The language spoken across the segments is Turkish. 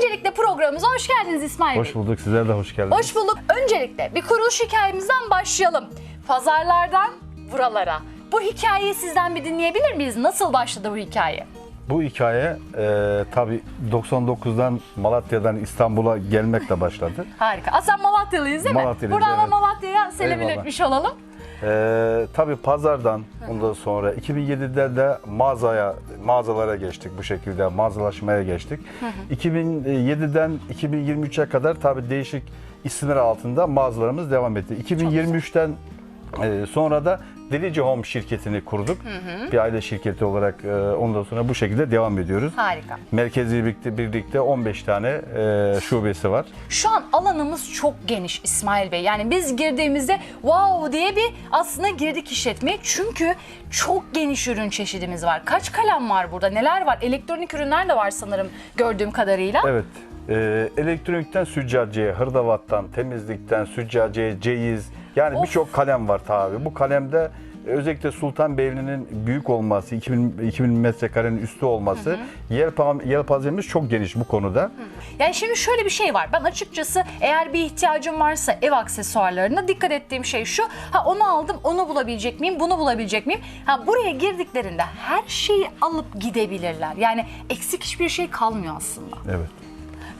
Öncelikle programımıza hoş geldiniz İsmail Bey. Hoş bulduk. Sizler de hoş geldiniz. Hoş bulduk. Öncelikle bir kuruluş hikayemizden başlayalım. Pazarlardan buralara. Bu hikayeyi sizden bir dinleyebilir miyiz? Nasıl başladı bu hikaye? Bu hikaye e, tabii 99'dan Malatya'dan İstanbul'a gelmekle başladı. Harika. Aa, sen Malatyalıyız değil mi? Malatyalıyız, Buradan da evet. Malatya'ya selam Eyvallah. iletmiş olalım. E, tabii pazardan ondan sonra 2007'de de mağazaya mağazalara geçtik bu şekilde mağazalaşmaya geçtik. 2007'den 2023'e kadar tabii değişik isimler altında mağazalarımız devam etti. 2023'ten e, sonra da Delici Home şirketini kurduk. Bir aile şirketi olarak e, ondan sonra bu şekilde devam ediyoruz. Harika. Merkezi birlikte, birlikte 15 tane e, şubesi var. Şu an alanımız çok geniş İsmail Bey. Yani biz girdiğimizde wow diye bir aslında girdik işletmeye. Çünkü çok geniş ürün çeşidimiz var. Kaç kalem var burada? Neler var? Elektronik ürünler de var sanırım gördüğüm kadarıyla. Evet. e, elektronikten süccacıya, hırdavattan, temizlikten süccacıya, ceyiz yani birçok kalem var tabi. Bu kalemde özellikle Sultanbeyli'nin büyük olması, 2000, 2000 metrekarenin üstü olması, yelpa- yelpazemiz çok geniş bu konuda. Yani şimdi şöyle bir şey var. Ben açıkçası eğer bir ihtiyacım varsa ev aksesuarlarına dikkat ettiğim şey şu. Ha onu aldım, onu bulabilecek miyim, bunu bulabilecek miyim? Ha buraya girdiklerinde her şeyi alıp gidebilirler. Yani eksik hiçbir şey kalmıyor aslında. Evet.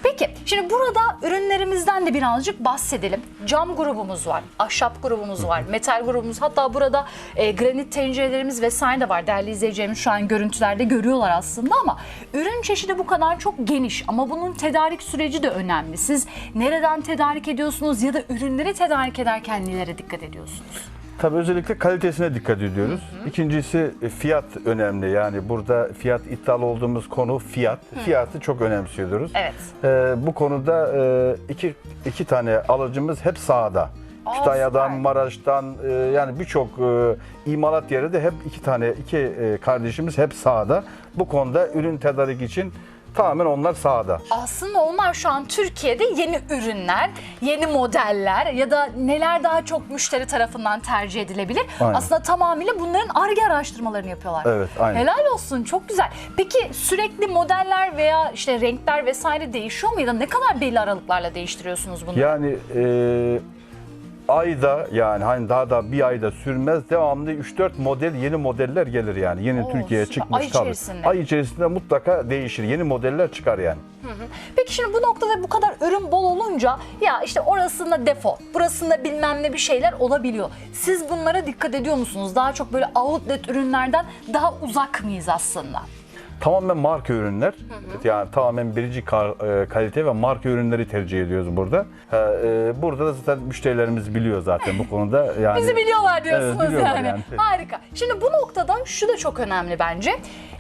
Peki şimdi burada ürünlerimizden de birazcık bahsedelim. Cam grubumuz var, ahşap grubumuz var, metal grubumuz hatta burada e, granit tencerelerimiz vesaire de var. Değerli izleyicilerimiz şu an görüntülerde görüyorlar aslında ama ürün çeşidi bu kadar çok geniş ama bunun tedarik süreci de önemli. Siz nereden tedarik ediyorsunuz ya da ürünleri tedarik ederken nelere dikkat ediyorsunuz? Tabii özellikle kalitesine dikkat ediyoruz. İkincisi e, fiyat önemli. Yani burada fiyat iddialı olduğumuz konu fiyat. Fiyatı çok önemsiyoruz. Evet. Ee, bu konuda e, iki, iki tane alıcımız hep sahada. Aa, Kütahya'dan, süper. Maraş'tan e, yani birçok e, imalat yeri de hep iki tane iki e, kardeşimiz hep sahada. Bu konuda ürün tedarik için tamamen onlar sahada. Aslında onlar şu an Türkiye'de yeni ürünler, yeni modeller ya da neler daha çok müşteri tarafından tercih edilebilir. Aynen. Aslında tamamıyla bunların ARGE araştırmalarını yapıyorlar. Evet, aynen. Helal olsun çok güzel. Peki sürekli modeller veya işte renkler vesaire değişiyor mu ya da ne kadar belli aralıklarla değiştiriyorsunuz bunu? Yani e, ayda yani hani daha da bir ayda sürmez devamlı 3-4 model yeni modeller gelir yani. Yeni Oo, Türkiye'ye süper. çıkmış Ay tabii. içerisinde. Ay içerisinde mutlaka değişir. Yeni modeller çıkar yani. Peki şimdi bu noktada bu kadar ürün bol olunca ya işte orasında defo, burasında bilmem ne bir şeyler olabiliyor. Siz bunlara dikkat ediyor musunuz? Daha çok böyle outlet ürünlerden daha uzak mıyız aslında? Tamamen marka ürünler. Yani tamamen birinci e, kalite ve marka ürünleri tercih ediyoruz burada. Ha, e, burada da zaten müşterilerimiz biliyor zaten bu konuda. Yani Bizi biliyorlar diyorsunuz Evet, yani. yani. Harika. Şimdi bu noktada şu da çok önemli bence.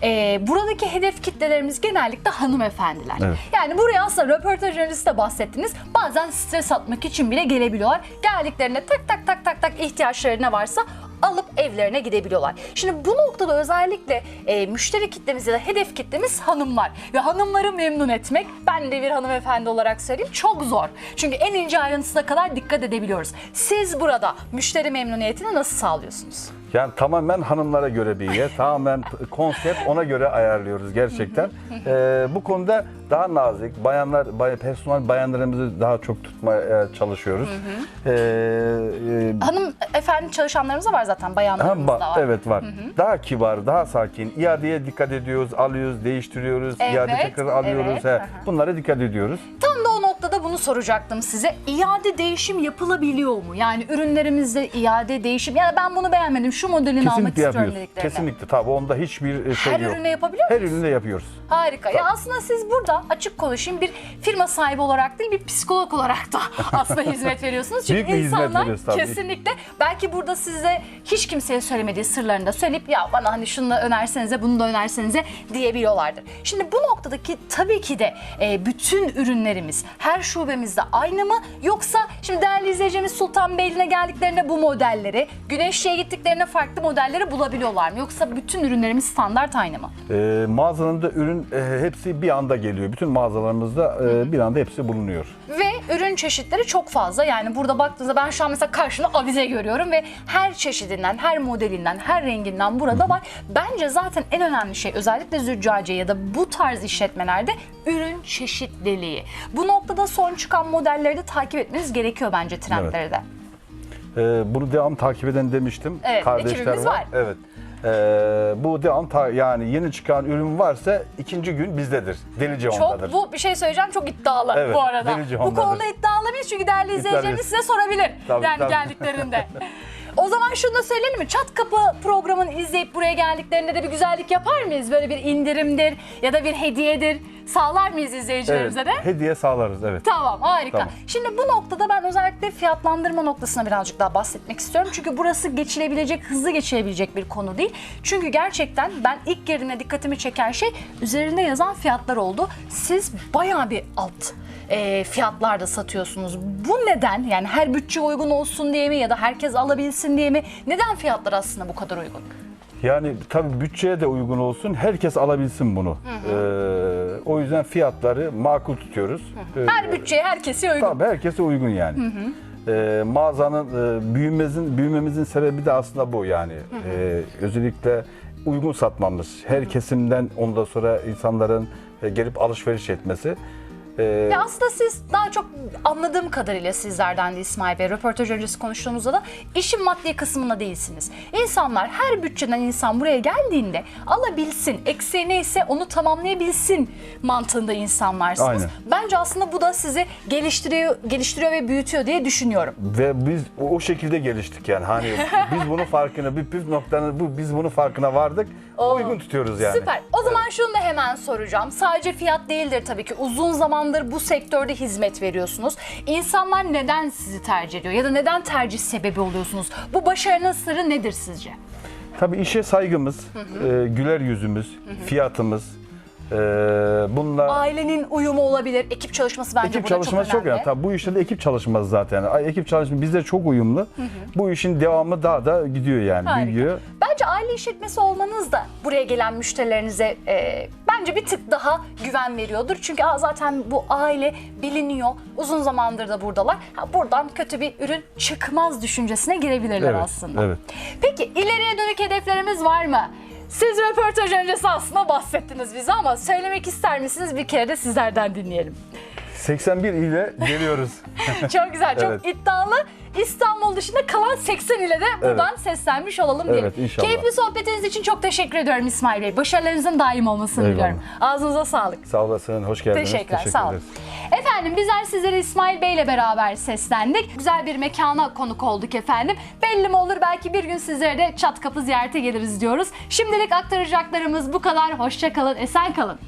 Ee, buradaki hedef kitlelerimiz genellikle hanımefendiler. Evet. Yani buraya aslında röportaj öncesi de bahsettiniz. Bazen stres atmak için bile gelebiliyorlar. Geldiklerinde tak tak tak tak tak ihtiyaçları ne varsa alıp evlerine gidebiliyorlar. Şimdi bu noktada özellikle e, müşteri kitlemiz ya da hedef kitlemiz hanımlar. Ve hanımları memnun etmek ben de bir hanımefendi olarak söyleyeyim çok zor. Çünkü en ince ayrıntısına kadar dikkat edebiliyoruz. Siz burada müşteri memnuniyetini nasıl sağlıyorsunuz? Yani tamamen hanımlara göre bir yer. tamamen konsept ona göre ayarlıyoruz gerçekten. Ee, bu konuda daha nazik, bayanlar, bay, personel bayanlarımızı daha çok tutmaya çalışıyoruz. Ee, e, Hanım efendi çalışanlarımız da var zaten Ha, bayanlarımız ba- da var. Evet var. Daha kibar, daha sakin. İadeye dikkat ediyoruz, alıyoruz, değiştiriyoruz, Evet, iade tekrar alıyoruz. evet. He. Bunlara dikkat ediyoruz. Tam da o noktada bunu soracaktım size. İade değişim yapılabiliyor mu? Yani ürünlerimizde iade değişim. Ya da ben bunu beğenmedim, şu modelini almak Kesinlikle istiyorum yapıyoruz. dediklerinde. Kesinlikle tabii onda hiçbir e, şey Her yok. ürüne yapabiliyor Her muyuz? üründe yapıyoruz. Harika. Ya aslında siz burada açık konuşayım bir firma sahibi olarak değil bir psikolog olarak da aslında hizmet veriyorsunuz. Çünkü Büyük bir hizmet insanlar veriyoruz tabii. kesinlikle belki burada size hiç kimseye söylemediği sırlarını da söyleyip ya bana hani şunu da önersenize bunu da önersenize diyebiliyorlardır. Şimdi bu noktadaki tabii ki de e, bütün ürünlerimiz her şubemizde aynı mı yoksa şimdi değerli izleyicimiz Sultanbeyli'ne geldiklerinde bu modelleri Güneşli'ye gittiklerinde farklı modelleri bulabiliyorlar mı? Yoksa bütün ürünlerimiz standart aynı mı? Ee, mağazanın da ürün e, hepsi bir anda geliyor. Bütün mağazalarımızda e, bir anda hepsi bulunuyor. Ve ürün çeşitleri çok fazla. Yani burada baktığınızda ben şu an mesela karşımda avize görüyorum ve her çeşidinden, her modelinden, her renginden burada var. Bence zaten en önemli şey özellikle züccaciye ya da bu tarz işletmelerde ürün çeşitliliği. Bu noktada son çıkan modelleri de takip etmeniz gerekiyor bence trendleri de. Ee, bunu devam takip eden demiştim. Evet, Kardeşler ekibimiz var. var. Evet. Ee, bu devam ta- yani yeni çıkan ürün varsa ikinci gün bizdedir. Delice ondadır. Çok bu bir şey söyleyeceğim çok iddialı Evet, bu arada. delici Bu ondadır. konuda iddialı mıyız? Çünkü değerli izleyicilerimiz size sorabilir. Tabii, yani tabii. geldiklerinde. O zaman şunu da söyleyelim mi? Çat Kapı programını izleyip buraya geldiklerinde de bir güzellik yapar mıyız? Böyle bir indirimdir ya da bir hediyedir. Sağlar mıyız izleyicilerimize de? hediye sağlarız evet. Tamam harika. Tamam. Şimdi bu noktada ben özellikle fiyatlandırma noktasına birazcık daha bahsetmek istiyorum. Çünkü burası geçilebilecek, hızlı geçilebilecek bir konu değil. Çünkü gerçekten ben ilk girdiğimde dikkatimi çeken şey üzerinde yazan fiyatlar oldu. Siz bayağı bir alt e, fiyatlarda satıyorsunuz. Bu neden? Yani her bütçe uygun olsun diye mi ya da herkes alabilsin diye mi? Neden fiyatlar aslında bu kadar uygun? Yani tabii bütçeye de uygun olsun, herkes alabilsin bunu. Ee, o yüzden fiyatları makul tutuyoruz. Ee, Her bütçeye, herkese uygun. Tabii herkese uygun yani. Ee, mağazanın e, büyümemizin büyümemizin sebebi de aslında bu yani. Ee, özellikle uygun satmamız, her kesimden ondan sonra insanların e, gelip alışveriş etmesi. Ee, Ya aslında siz daha çok anladığım kadarıyla sizlerden de İsmail Bey röportaj öncesi konuştuğumuzda da işin maddi kısmında değilsiniz. İnsanlar her bütçeden insan buraya geldiğinde alabilsin, eksiği neyse onu tamamlayabilsin mantığında insanlarsınız. Aynen. Bence aslında bu da sizi geliştiriyor, geliştiriyor ve büyütüyor diye düşünüyorum. Ve biz o o şekilde geliştik yani. Hani biz bunun farkına, bir püf noktanın bu biz bunun farkına vardık. Oo. Uygun tutuyoruz yani. Süper. O zaman şunu da hemen soracağım. Sadece fiyat değildir tabii ki. Uzun zamandır bu sektörde hizmet veriyorsunuz. İnsanlar neden sizi tercih ediyor ya da neden tercih sebebi oluyorsunuz? Bu başarının sırrı nedir sizce? Tabii işe saygımız, e, güler yüzümüz, fiyatımız, e, bunlar Ailenin uyumu olabilir. Ekip çalışması bence ekip çalışması çok çok, önemli. önemli. Tabii bu işte de ekip çalışması zaten. Ekip çalışması bizde çok uyumlu. Bu işin devamı daha da gidiyor yani, Harika. büyüyor. Bence aile işletmesi olmanız da buraya gelen müşterilerinize e, bence bir tık daha güven veriyordur. Çünkü aa, zaten bu aile biliniyor. Uzun zamandır da buradalar. Ha, buradan kötü bir ürün çıkmaz düşüncesine girebilirler Evet, aslında. evet. Peki ileriye dönük hedeflerimiz var mı? Siz röportaj öncesi aslında bahsettiniz bize ama söylemek ister misiniz? Bir kere de sizlerden dinleyelim. 81 ile geliyoruz. Çok güzel, çok Evet. iddialı. İstanbul dışında kalan 80 ile de buradan seslenmiş olalım diyelim. Evet, inşallah. Keyifli sohbetiniz için çok teşekkür ediyorum İsmail Bey. Başarılarınızın daim olmasını Eyvallah. diliyorum. Ağzınıza sağlık. Sağ olasın, hoş geldiniz. Teşekkürler, Teşekkür sağ olun. ederiz. Efendim bizler sizlere İsmail Bey ile beraber seslendik. Güzel bir mekana konuk olduk efendim. Belli mi olur belki bir gün sizlere de çat kapı ziyarete geliriz diyoruz. Şimdilik aktaracaklarımız bu kadar. Hoşça kalın, esen kalın.